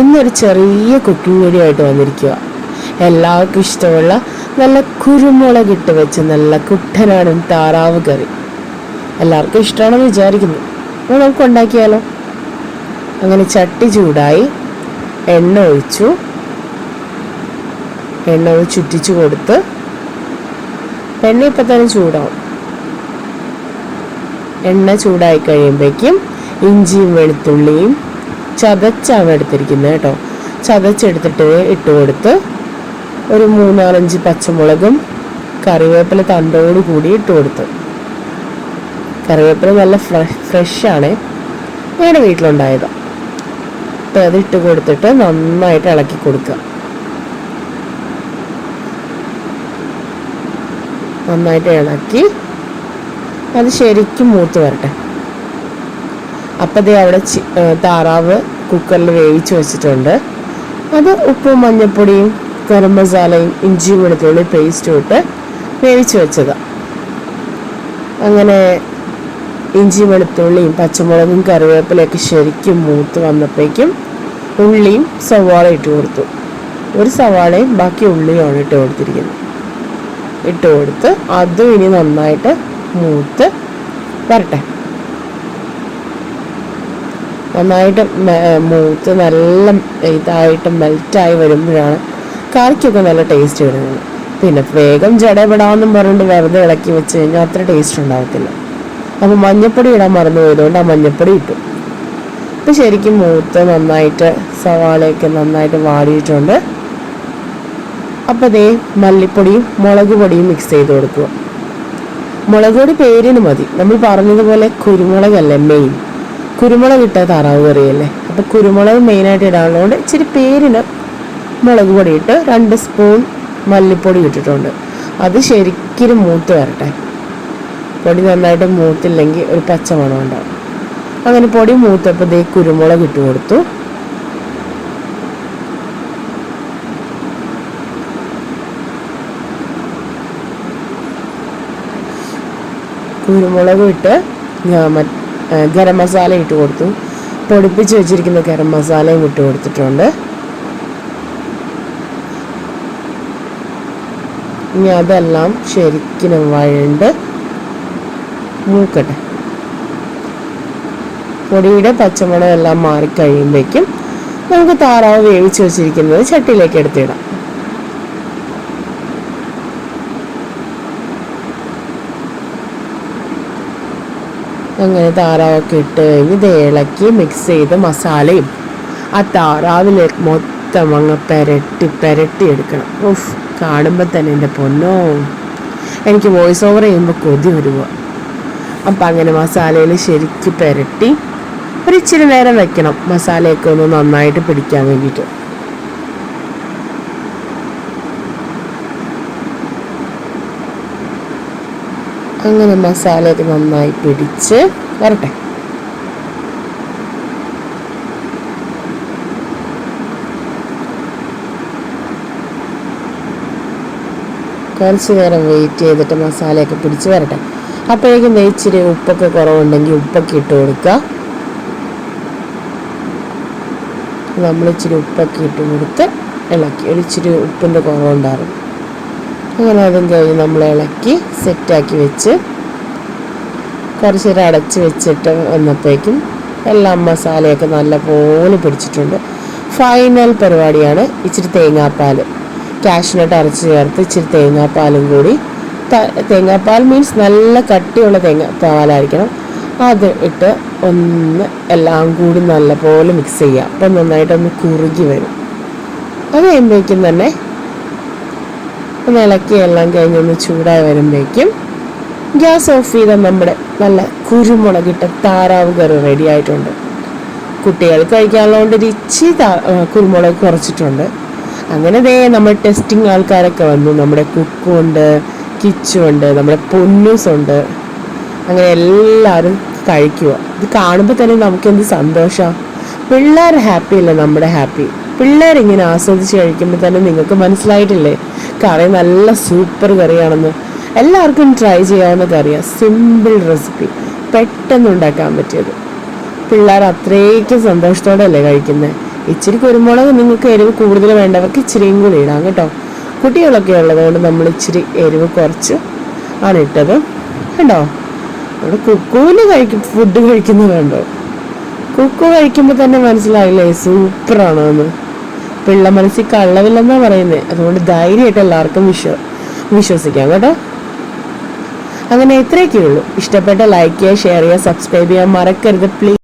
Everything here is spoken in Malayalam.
ഇന്നൊരു ചെറിയ കുക്കിംഗ് വീഡിയോ ആയിട്ട് വന്നിരിക്കുക എല്ലാവർക്കും ഇഷ്ടമുള്ള നല്ല കുരുമുളക് ഇട്ട് വെച്ച് നല്ല കുട്ടനാടൻ താറാവ് കറി. എല്ലാവർക്കും ഇഷ്ടമാണെന്ന് വിചാരിക്കുന്നു. അപ്പോൾ നമുക്ക് ഉണ്ടാക്കിയാലോ? അങ്ങനെ ചട്ടി ചൂടായി എണ്ണ ഒഴിച്ചു. എണ്ണ ഒഴിച്ച് ചുറ്റിച്ചു കൊടുത്ത് എണ്ണ ഇപ്പം തന്നെ ചൂടാവും. എണ്ണ ചൂടായി കഴിയുമ്പോഴേക്കും ഇഞ്ചിയും വെളുത്തുള്ളിയും ചതച്ചാണ് എടുത്തിരിക്കുന്നത് കേട്ടോ. ചതച്ചെടുത്തിട്ട് ഇട്ട് കൊടുത്ത് ഒരു മൂന്നാലഞ്ച് പച്ചമുളകും കറിവേപ്പില തണ്ടോട് കൂടി ഇട്ട് കൊടുത്തു. കറിവേപ്പില നല്ല ഫ്രഷ് ഫ്രഷാണ്. ഞങ്ങളുടെ വീട്ടിലുണ്ടായതാണ് അപ്പം അത് ഇട്ട് കൊടുത്തിട്ട് നന്നായിട്ട് ഇളക്കി കൊടുക്കുക നന്നായിട്ട് ഇളക്കി അത് ശരിക്കും മൂത്ത് വരട്ടെ. അപ്പം ദേ അവിടെ താറാവ് കുക്കറിൽ വേവിച്ച് വെച്ചിട്ടുണ്ട്. അത് ഉപ്പും മഞ്ഞൾപ്പൊടിയും ഗരം മസാലയും ഇഞ്ചി വെളുത്തുള്ളി പേസ്റ്റും ഇട്ട് വേവിച്ച് വെച്ചതാണ് അങ്ങനെ ഇഞ്ചി വെളുത്തുള്ളിയും പച്ചമുളകും കറിവേപ്പിലയൊക്കെ ശരിക്കും മൂത്ത് വന്നപ്പോഴേക്കും ഉള്ളിയും സവാള ഇട്ട് കൊടുത്തു. ഒരു സവാളയും ബാക്കി ഉള്ളിയുമാണ് ഇട്ട് കൊടുത്തിരിക്കുന്നത്. ഇട്ട് കൊടുത്ത് അതും ഇനി നന്നായിട്ട് മൂത്ത് വരട്ടെ. നന്നായിട്ട് മൂത്ത് നല്ല ഇതായിട്ട് മെൽറ്റായി വരുമ്പോഴാണ് കറിക്കൊക്കെ നല്ല ടേസ്റ്റ് വരുന്നത്. പിന്നെ വേഗം ജടപെടാമെന്നും പറഞ്ഞിട്ട് വെറുതെ ഇളക്കി വെച്ച് കഴിഞ്ഞാൽ അത്ര ടേസ്റ്റ് ഉണ്ടാകത്തില്ല അപ്പോൾ മഞ്ഞപ്പൊടി ഇടാൻ മറന്നു പോയതുകൊണ്ട് ആ മഞ്ഞപ്പൊടി ഇട്ടു. ഇപ്പം ശരിക്കും മൂത്ത് നന്നായിട്ട് സവാളയൊക്കെ നന്നായിട്ട് വാടിയിട്ടുണ്ട്. അപ്പോൾ ദേ മല്ലിപ്പൊടിയും മുളക് പൊടിയും മിക്സ് ചെയ്ത് കൊടുക്കുക. മുളക് പൊടി പേരിന് മതി. നമ്മൾ പറഞ്ഞതുപോലെ കുരുമുളകല്ലേ മെയിൻ കുരുമുളക് ഇട്ട താറാവ് കറിയല്ലേ? അപ്പോൾ കുരുമുളക് മെയിനായിട്ട് ഇടാനുള്ളതുകൊണ്ട് ഇച്ചിരി പേരിന് മുളക് പൊടി ഇട്ട് രണ്ട് സ്പൂൺ മല്ലിപ്പൊടി ഇട്ടിട്ടുണ്ട്. അത് ശരിക്കും മൂത്ത് വരട്ടെ. പൊടി നന്നായിട്ട് മൂത്തില്ലെങ്കിൽ ഒരു പച്ച മണം ഉണ്ടാവും. അങ്ങനെ പൊടി മൂത്തപ്പോൾ ദേ കുരുമുളക് ഇട്ട് കൊടുത്തു. കുരുമുളക് ഇട്ട് ഞാൻ ഗരം മസാല ഇട്ട് കൊടുത്തു. പൊടിപ്പിച്ച് വെച്ചിരിക്കുന്ന ഗരം മസാലയും ഇട്ട് കൊടുത്തിട്ടുണ്ട്. ഇനി അതെല്ലാം ശരിക്കും വഴണ്ട് മൂക്കട്ടെ. പൊടിയുടെ പച്ചമുളകെല്ലാം മാറിക്കഴിയുമ്പോഴേക്കും നമുക്ക് താറാവ് വേവിച്ച് വെച്ചിരിക്കുന്നത് ചട്ടിയിലേക്ക് എടുത്തിടാം. അങ്ങനെ താറാവൊക്കെ ഇട്ട് കഴിഞ്ഞ് ഇളക്കി മിക്സ് ചെയ്ത് മസാലയും ആ താറാവിൽ മൊത്തം അങ്ങ് പെരട്ടി പെരട്ടി എടുക്കണം. ഉഫ് കാണുമ്പോൾ തന്നെ എന്റെ പൊന്നോ. എനിക്ക് വോയിസ് ഓവർ ചെയ്യുമ്പോൾ കൊതി വരുക അപ്പം അങ്ങനെ മസാലയിൽ ശരിക്ക് പെരട്ടി ഒരു ഇച്ചിരി നേരം വെക്കണം. മസാലയൊക്കെ ഒന്ന് നന്നായിട്ട് പിടിക്കാൻ വേണ്ടിയിട്ട്. അങ്ങനെ മസാലയൊക്കെ നന്നായി പിടിച്ച് വരട്ടെ. കുറച്ച് നേരം വെയിറ്റ് ചെയ്തിട്ട് മസാലയൊക്കെ പിടിച്ച് വരട്ടെ. അപ്പോഴേക്കും നെയ്ച്ചിരി ഉപ്പൊക്കെ കുറവുണ്ടെങ്കിൽ ഉപ്പൊക്കെ ഇട്ട് കൊടുക്കുക നമ്മൾ ഇച്ചിരി ഉപ്പൊക്കെ ഇട്ട് കൊടുത്ത് ഇളക്കി. ഒരു ഇച്ചിരി ഉപ്പിന്റെ കുറവുണ്ടായിരുന്നു അങ്ങനെ അതും കഴിഞ്ഞ് നമ്മൾ ഇളക്കി സെറ്റാക്കി വെച്ച് കുറച്ച് നേരം അടച്ച് വെച്ചിട്ട് വന്നപ്പോഴേക്കും എല്ലാം മസാലയൊക്കെ നല്ലപോലെ പിടിച്ചിട്ടുണ്ട്. ഫൈനൽ പരിപാടിയാണ് ഇച്ചിരി തേങ്ങാപ്പാൽ. കാഷ്നട്ട് അരച്ച് ചേർത്ത് ഇച്ചിരി തേങ്ങാപ്പാലും കൂടി. തേങ്ങാപ്പാൽ മീൻസ് നല്ല കട്ടിയുള്ള തേങ്ങ പാലായിരിക്കണം അത് ഇട്ട് ഒന്ന് എല്ലാം കൂടി നല്ലപോലെ മിക്സ് ചെയ്യുക അപ്പം നന്നായിട്ടൊന്ന് കുറുകി വരും. അത് കഴിയുമ്പോഴേക്കും തന്നെ ഒന്ന് ഇളക്കി എല്ലാം കഴിഞ്ഞൊന്ന് ചൂടായി വരുമ്പോഴേക്കും ഗ്യാസ് ഓഫ് ചെയ്ത നമ്മുടെ നല്ല കുരുമുളകിട്ട താറാവ് കറി റെഡി ആയിട്ടുണ്ട്. കുട്ടികൾ കഴിക്കാനുള്ളതുകൊണ്ട് ഒരു ഇച്ചി കുരുമുളക് കുറച്ചിട്ടുണ്ട്. അങ്ങനെ ദേ നമ്മൾ ടെസ്റ്റിംഗ് ആൾക്കാരൊക്കെ വന്നു. നമ്മുടെ കുക്കുണ്ട് കിച്ചുണ്ട് നമ്മുടെ പൊന്നൂസ് ഉണ്ട് അങ്ങനെ എല്ലാവരും കഴിക്കുക ഇത് കാണുമ്പോൾ തന്നെ നമുക്ക് എന്ത് സന്തോഷമാണ് പിള്ളേർ ഹാപ്പി അല്ലേ? നമ്മുടെ ഹാപ്പി പിള്ളേർ ഇങ്ങനെ ആസ്വദിച്ച് കഴിക്കുമ്പോൾ തന്നെ നിങ്ങൾക്ക് മനസ്സിലായിട്ടില്ലേ? കറി നല്ല സൂപ്പർ കറിയാണെന്ന് എല്ലാവർക്കും ട്രൈ ചെയ്യാവുന്ന കറിയാണ് സിമ്പിൾ റെസിപ്പി പെട്ടെന്ന് ഉണ്ടാക്കാൻ പറ്റിയത്. പിള്ളേർ അത്രയ്ക്കും സന്തോഷത്തോടെ അല്ലേ കഴിക്കുന്നത് ഇച്ചിരി കുരുമുളക് നിങ്ങൾക്ക് എരിവ് കൂടുതൽ വേണ്ടവർക്ക് ഇച്ചിരിയും കൂടി ഇടാം കേട്ടോ. കുട്ടികളൊക്കെ ഉള്ളതുകൊണ്ട് നമ്മൾ ഇച്ചിരി എരിവ് കുറച്ച് ആണ് ഇട്ടത്. കണ്ടോ? നമ്മുടെ കുക്കുവിന് കഴിക്കും ഫുഡ് കഴിക്കുന്നത് കണ്ടോ കുക്കു കഴിക്കുമ്പോൾ തന്നെ മനസ്സിലായില്ലേ സൂപ്പറാണോ എന്ന് പിള്ള മനസ്സിൽ കള്ളവില്ലെന്നാ പറയുന്നത് അതുകൊണ്ട് ധൈര്യമായിട്ട് എല്ലാവർക്കും വിശ്വ വിശ്വസിക്കാം കേട്ടോ. അങ്ങനെ ഇത്രയൊക്കെ ഉള്ളൂ. ഇഷ്ടപ്പെട്ട ലൈക്ക് ചെയ്യുക ഷെയർ ചെയ്യുക സബ്സ്ക്രൈബ് ചെയ്യാൻ മറക്കരുത് പ്ലീസ്